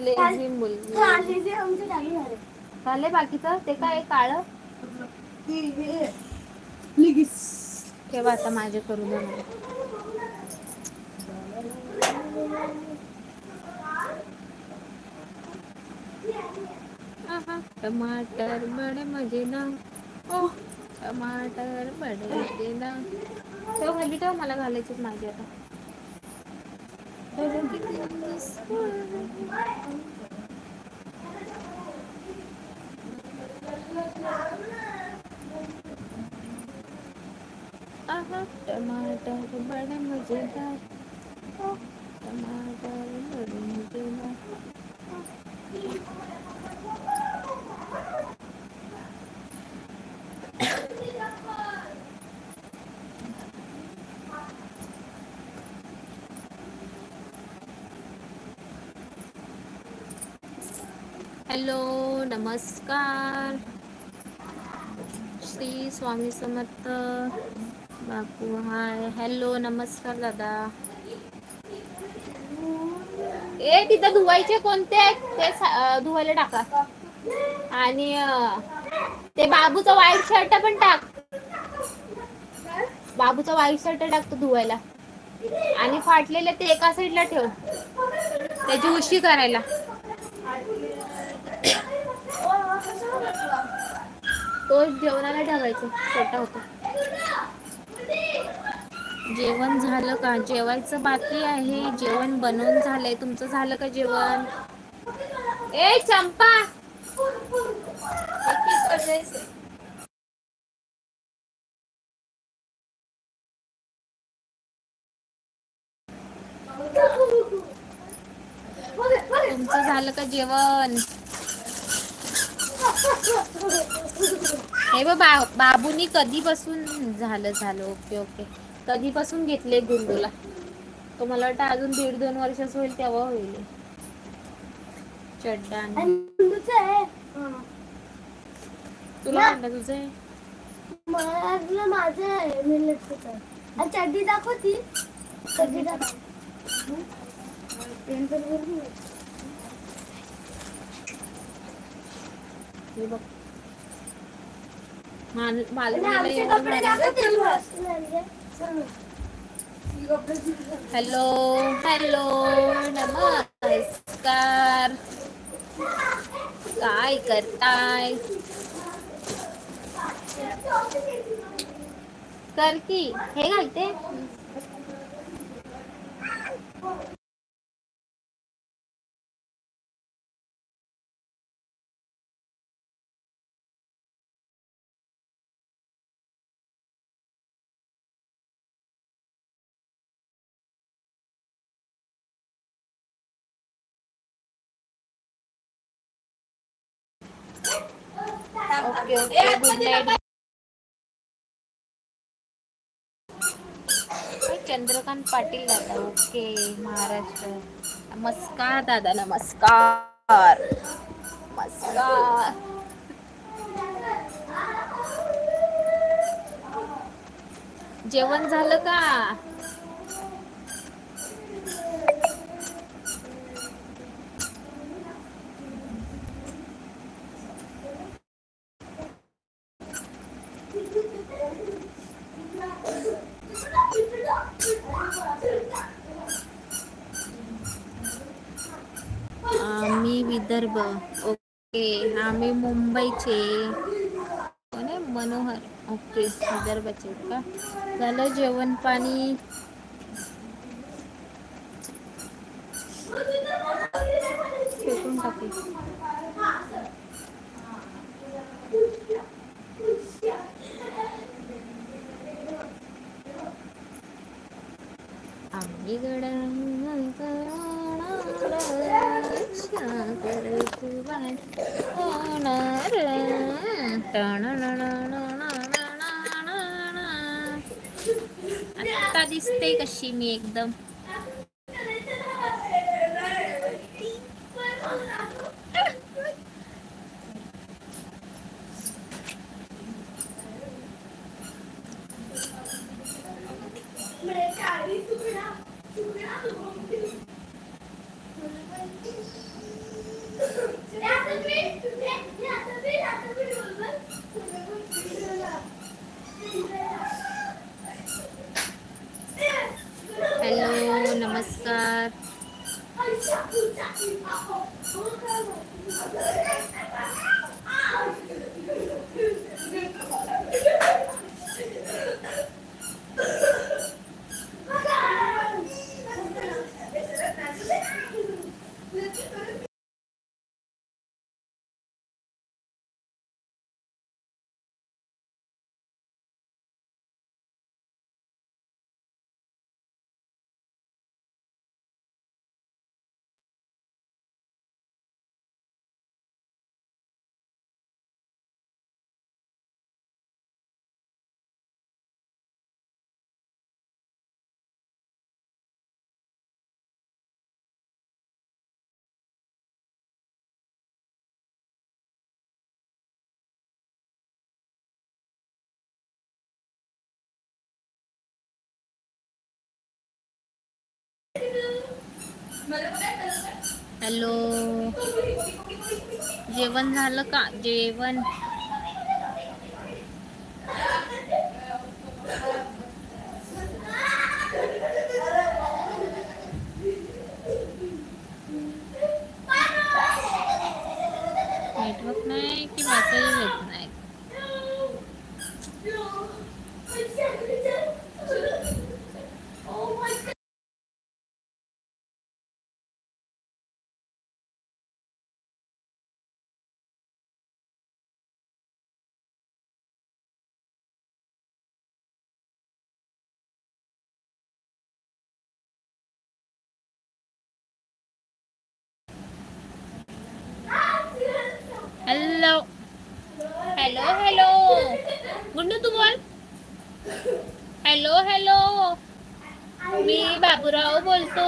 Lazy मुलगी झाले बाकीचं? ते काय काळ? हे हे लिगिस ठेवा आता माझे करू दे मला टमाटर बडे मजेदार ओ. टमाटर बडे मजेदार ठेव खाली ठेव मला घालायचे माझे आता. टमाटर बडे मजेदार ओ, टमाटर बडे मजेदार हॅलो नमस्कार. श्री स्वामी समर्थ बापू हाय. हॅलो नमस्कार दादा. ए तिथं धुवायचे कोणते आहेत? ते धुवायला टाका. आणि ते बाबूचा व्हाईट शर्ट पण टाक. बाबूचा व्हाईट शर्ट टाकतो धुवायला. आणि फाटलेले ते एका साईडला ठेव. त्याची उशी करायला. तो जेवणाला ठेवायचं. छोटा होता. जेवण झालं का? जेवायचं बाकी आहे. जेवण बनवून झालंय. तुमचं झालं का जेवण? ए चंपा! तुमचं झालं का जेवण? हे बा बाबूनी कधीपासून झालं झालं. Okay okay. कधीपासून घेतले गुंडूला? तो मला वाटतं अजून दीड दोन वर्षाचं होईल तेव्हा होईल. चड्डा. तुला तुझं माझं चड्डी दाखवती चड्डी दाखव हं? पेन्सिल वरून आहे. हे बघ मान- मला आणि मला आमचे एवढं कपडे भारी- दाखवते चल. हॅलो हॅलो नमस्कार. काय करताय? कर की. हे घालते. Okay okay good night Chandrakant Patil दादा ओके महाराष्ट्र नमस्कार दादा नमस्कार नमस्कार जेवण झालं का? मी विदर्भ. ओके. आम्ही मुंबईचे. कोण मनोहर. ओके. विदर्भाचे का? झालं जेवण पाणी. फेकून टाकू आम्ही गड्या आता दिसते कशी मी एकदम Thank you. हॅलो. जेवण झालं का? जेवण नेटवर्क नाही की मेसेज येत नाही हॅलो हॅलो हॅलो गुंडू तू बोल हॅलो हॅलो मी बाबूराव बोलतो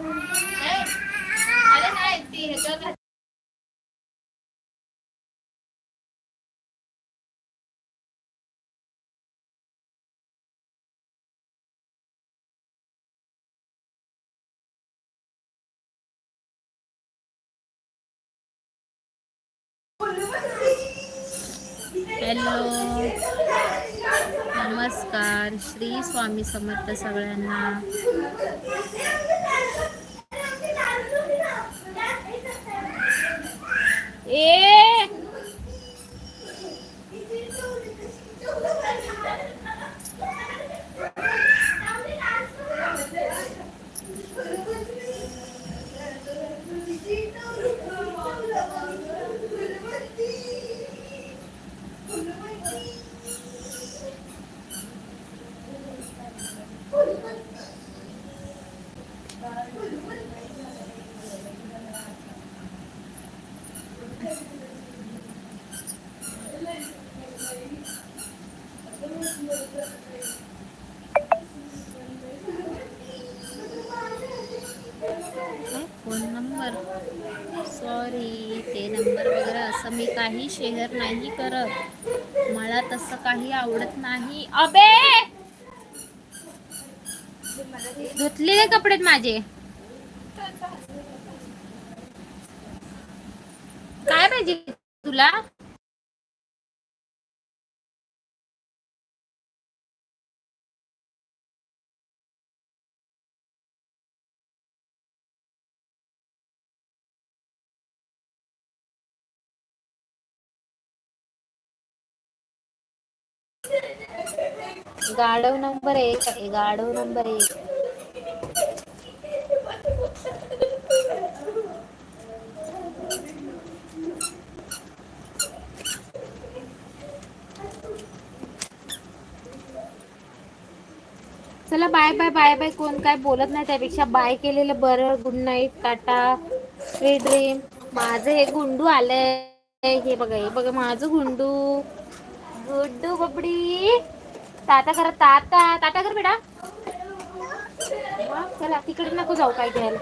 अरे नाही ती ह्याच्यावर हॅलो. नमस्कार. श्री स्वामी समर्थ सगळ्यांना. ए काय फोन नंबर. सॉरी ते नंबर वगैरे असं मी काही शेअर नाही करत. मला तसं काही आवडत नाही. अबे! धुतलेले कपडे माझे? काय पाहिजे तुला? गाढव नंबर एक आहे गाढव नंबर एक. चला बाय बाय बाय बाय कोण काय बोलत नाही त्यापेक्षा बाय केलेलं बरं. Good night tata. Free dream माझं हे गुंडू आलंय. हे बघा हे बघा माझं गुंडू. गुड्डू बबडी. ताता करा ताता ताता कर बेटा. चला तिकडे नको जाऊ काय घ्यायला.